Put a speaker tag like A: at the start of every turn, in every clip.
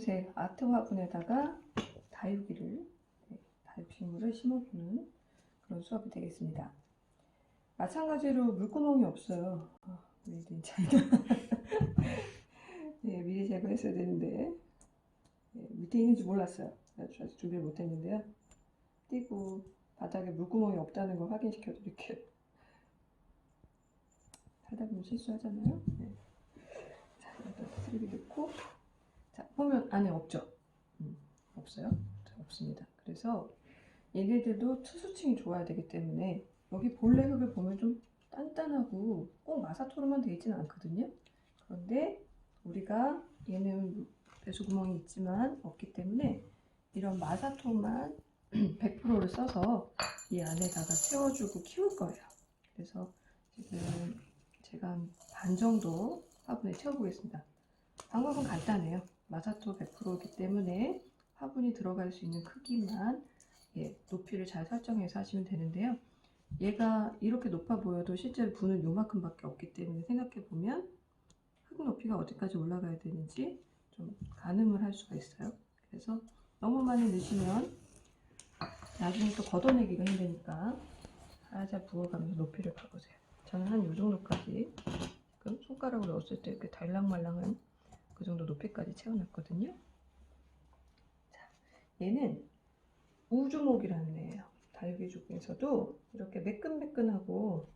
A: 검은색 아트 화분에다가 다육이를 네, 다육식물을 심어보는 그런 수업이 되겠습니다. 마찬가지로 물구멍이 없어요. 아, 메이드 인 차이나. 네, 미리 제거했어야 되는데 네, 밑에 있는지 몰랐어요. 아직 준비를 못했는데요. 띄고 바닥에 물구멍이 없다는 걸 확인시켜 드릴게요. 하다 보면 실수하잖아요. 네. 자, 여기다 쓰레기 넣고 자, 보면 안에 없죠? 음, 없어요? 자, 없습니다. 그래서 얘네들도 투수층이 좋아야 되기 때문에 여기 본래 흙을 보면 좀 단단하고 꼭 마사토로만 되어 있지는 않거든요. 그런데 우리가 얘는 배수구멍이 있지만 없기 때문에 이런 마사토만 100%를 써서 이 안에다가 채워주고 키울 거예요. 그래서 지금 제가 한반 정도 화분에 채워보겠습니다. 방법은 간단해요. 마사토 100%이기 때문에 화분이 들어갈 수 있는 크기만 예, 높이를 잘 설정해서 하시면 되는데요. 얘가 이렇게 높아 보여도 실제로 분은 요만큼밖에 없기 때문에 생각해 보면 흙 높이가 어디까지 올라가야 되는지 좀 가늠을 할 수가 있어요. 그래서 너무 많이 넣으시면 나중에 또 걷어내기가 힘드니까 살살 부어가면서 높이를 바꾸세요. 저는 한 이 정도까지 지금 손가락으로 넣었을 때 이렇게 달랑말랑한 그 정도 높이까지 채워놨거든요. 자, 얘는 우주목이라는 애예요. 달귀족 중에서도 이렇게 매끈매끈하고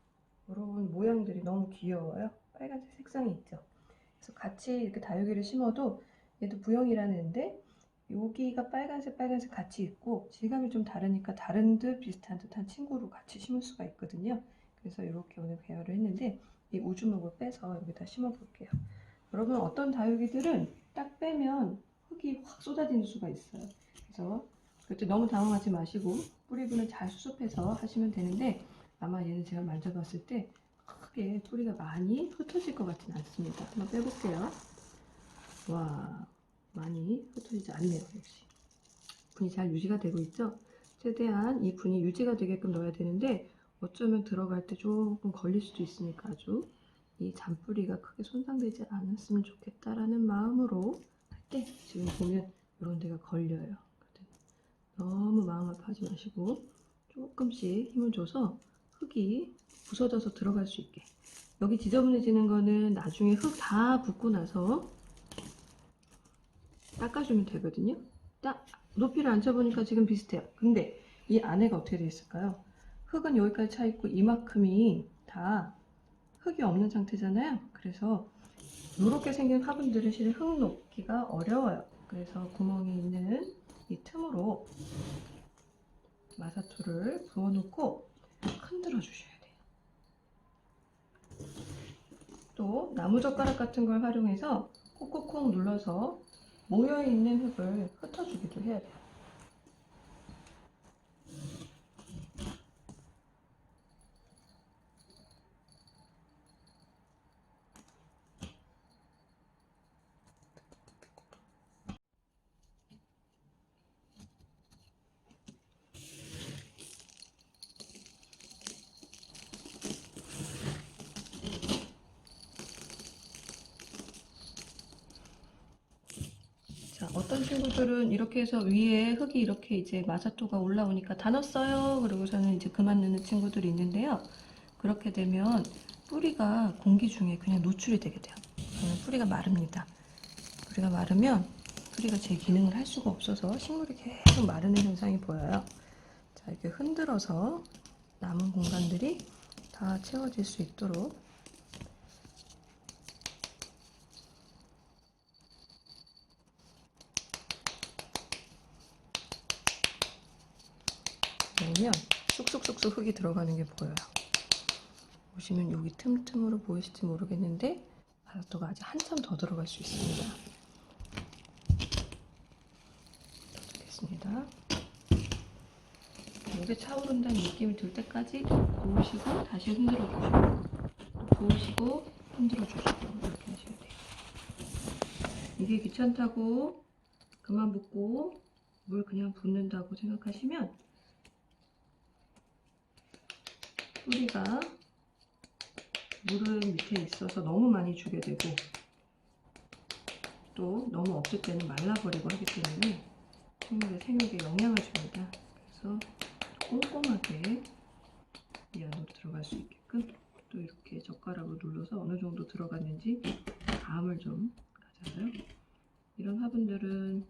A: 이런 모양들이 너무 귀여워요. 빨간색 색상이 있죠. 그래서 같이 이렇게 다육이를 심어도 얘도 부영이라는 애인데 여기가 빨간색 빨간색 같이 있고 질감이 좀 다르니까 다른 듯 비슷한 듯한 친구로 같이 심을 수가 있거든요. 그래서 이렇게 오늘 배열을 했는데 이 우주목을 빼서 여기다 심어 볼게요. 여러분 어떤 다육이들은 딱 빼면 흙이 확 쏟아지는 수가 있어요. 그래서 그때 너무 당황하지 마시고 뿌리분을 잘 수습해서 하시면 되는데 아마 얘는 제가 만져봤을 때 크게 뿌리가 많이 흩어질 것 같지는 않습니다. 한번 빼볼게요. 와 많이 흩어지지 않네요. 역시 분이 잘 유지가 되고 있죠. 최대한 이 분이 유지가 되게끔 넣어야 되는데 어쩌면 들어갈 때 조금 걸릴 수도 있으니까 아주 이 잔뿌리가 크게 손상되지 않았으면 좋겠다라는 마음으로 할 때 지금 보면 이런 데가 걸려요. 너무 마음 아파하지 마시고 조금씩 힘을 줘서 흙이 부서져서 들어갈 수 있게. 여기 지저분해지는 거는 나중에 흙 다 붓고 나서 닦아주면 되거든요. 딱 높이를 앉혀보니까 지금 비슷해요. 근데 이 안에가 어떻게 되어 있을까요? 흙은 여기까지 차 있고 이만큼이 다 흙이 없는 상태잖아요 그래서 이렇게 생긴 화분들은 실은 흙 놓기가 어려워요 그래서 구멍이 있는 이 틈으로 마사토를 부어놓고 흔들어 주셔야 돼요. 또 나무젓가락 같은 걸 활용해서 콕콕콕 눌러서 모여있는 흙을 흩어주기도 해야 돼요. 자, 어떤 친구들은 이렇게 해서 위에 흙이 이렇게 이제 마사토가 올라오니까 다 넣었어요. 그러고서는 이제 그만 넣는 친구들이 있는데요. 그렇게 되면 뿌리가 공기 중에 그냥 노출이 되게 돼요. 그러면 뿌리가 마릅니다. 뿌리가 마르면 뿌리가 제 기능을 할 수가 없어서 식물이 계속 마르는 현상이 보여요. 자, 이렇게 흔들어서 남은 공간들이 다 채워질 수 있도록 넣으면 쑥쑥쑥쑥 흙이 들어가는 게 보여요. 보시면 여기 틈틈으로 보이실지 모르겠는데 바라토가 아직 한참 더 들어갈 수 있습니다. 더 넣겠습니다. 목에 차오른다는 느낌이 들 때까지 부으시고 다시 흔들어 주시고 부으시고 흔들어 주시고 이렇게 하셔야 돼요. 이게 귀찮다고 그만 붓고 물 그냥 붓는다고 생각하시면 뿌리가 물은 밑에 있어서 너무 많이 주게 되고 또 너무 없을 때는 말라버리고 하기 때문에 생육의 생육에 영향을 줍니다. 그래서 꼼꼼하게 이 안으로 들어갈 수 있게끔 또 이렇게 젓가락으로 눌러서 어느 정도 들어갔는지 감을 좀 가져요. 이런 화분들은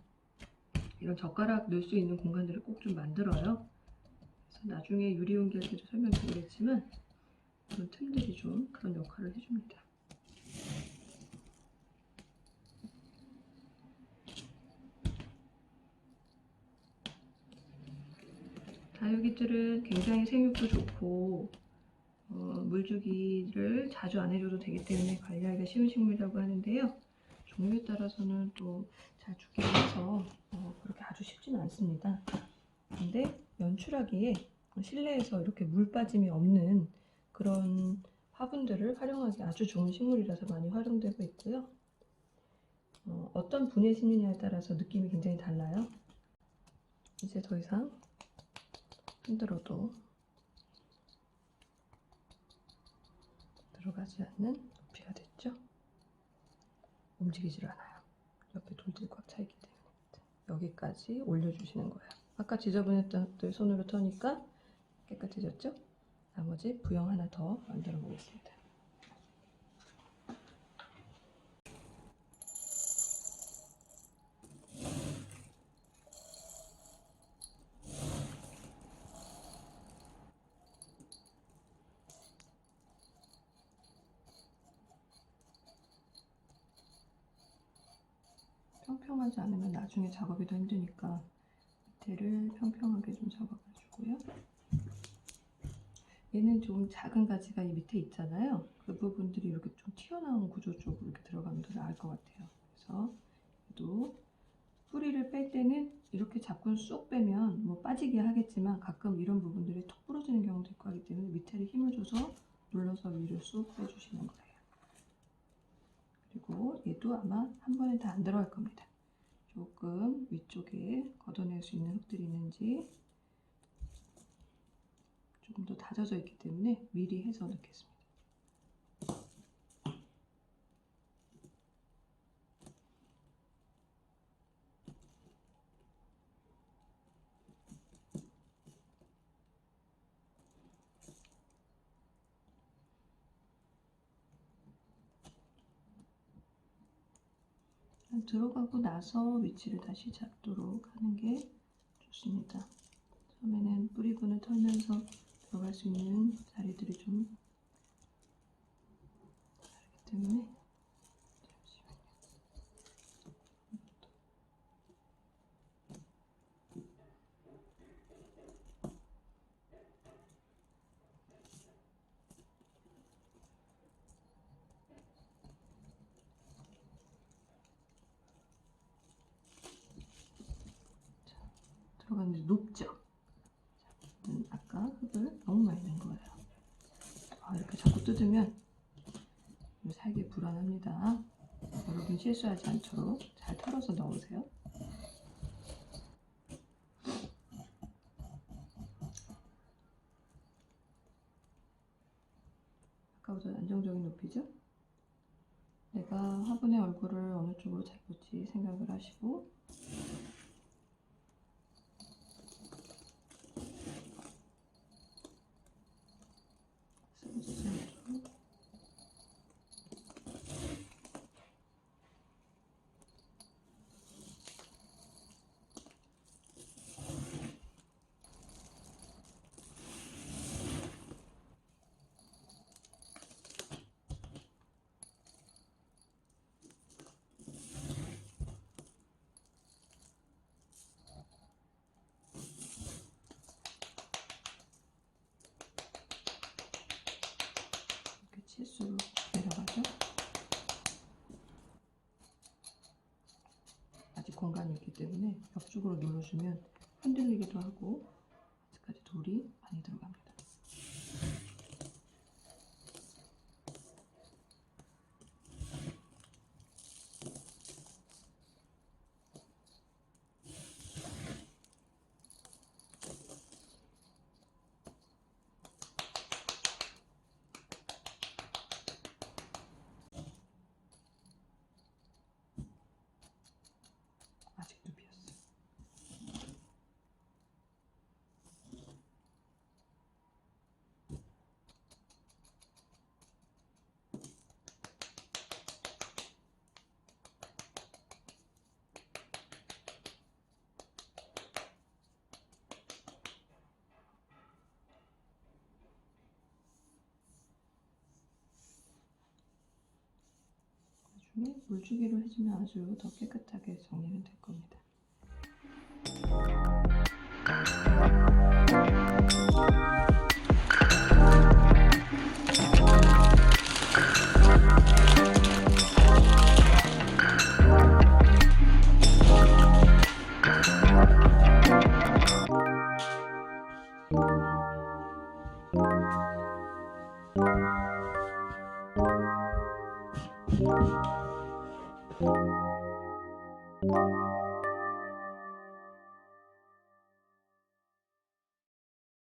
A: 이런 젓가락 넣을 수 있는 공간들을 꼭 좀 만들어요. 나중에 유리용기 할 때도 설명드리겠지만 이런 틈들이 좀 그런 역할을 해줍니다. 다육이들은 굉장히 생육도 좋고 어, 물주기를 자주 안 해줘도 되기 때문에 관리하기가 쉬운 식물이라고 하는데요. 종류에 따라서는 또 잘 죽기도 해서 어, 그렇게 아주 쉽지는 않습니다. 근데 연출하기에 실내에서 이렇게 물 빠짐이 없는 그런 화분들을 활용하기 아주 좋은 식물이라서 많이 활용되고 있고요. 어, 어떤 분에 심느냐에 따라서 느낌이 굉장히 달라요. 이제 더 이상 흔들어도 들어가지 않는 높이가 됐죠? 움직이질 않아요. 옆에 돌들이 꽉 차 있기 때문에 여기까지 올려주시는 거예요. 아까 지저분했던 손으로 터니까 깨끗해졌죠? 나머지 부영 하나 더 만들어 보겠습니다. 평평하지 않으면 나중에 작업이 더 힘드니까 밑에를 평평하게 좀 잡아가 주고요. 얘는 좀 작은 가지가 이 밑에 있잖아요. 그 부분들이 이렇게 좀 튀어나온 구조 쪽으로 이렇게 들어가면 더 나을 것 같아요. 그래서 또 뿌리를 뺄 때는 이렇게 자꾸 쏙 빼면 뭐 빠지게 하겠지만 가끔 이런 부분들이 톡 부러지는 경우도 있고 하기 때문에 밑에를 힘을 줘서 눌러서 위를 쏙 빼주시는 거예요. 그리고 얘도 아마 한 번에 다 안 들어갈 겁니다. 조금 위쪽에 걷어낼 수 있는 흙들이 있는지 조금 더 다져져 있기 때문에 미리 해서 넣겠습니다. 들어가고 나서 위치를 다시 잡도록 하는 게 좋습니다. 처음에는 뿌리분을 털면서 들어갈 수 있는 자리들이 좀 다르기 때문에. 들어갔는데 높죠? 음, 아까 흙을 너무 많이 넣은 거예요. 아, 이렇게 자꾸 뜯으면 좀 살기 불안합니다. 여러분 실수하지 않도록 잘 털어서 넣으세요. 아까보다 안정적인 높이죠? 내가 화분의 얼굴을 어느 쪽으로 잡을지 생각을 하시고 치수로 내려가죠. 아직 공간이 있기 때문에 옆쪽으로 눌러주면 흔들리기도 하고 다음에 물주기로 해주면 아주 더 깨끗하게 정리는 될 겁니다.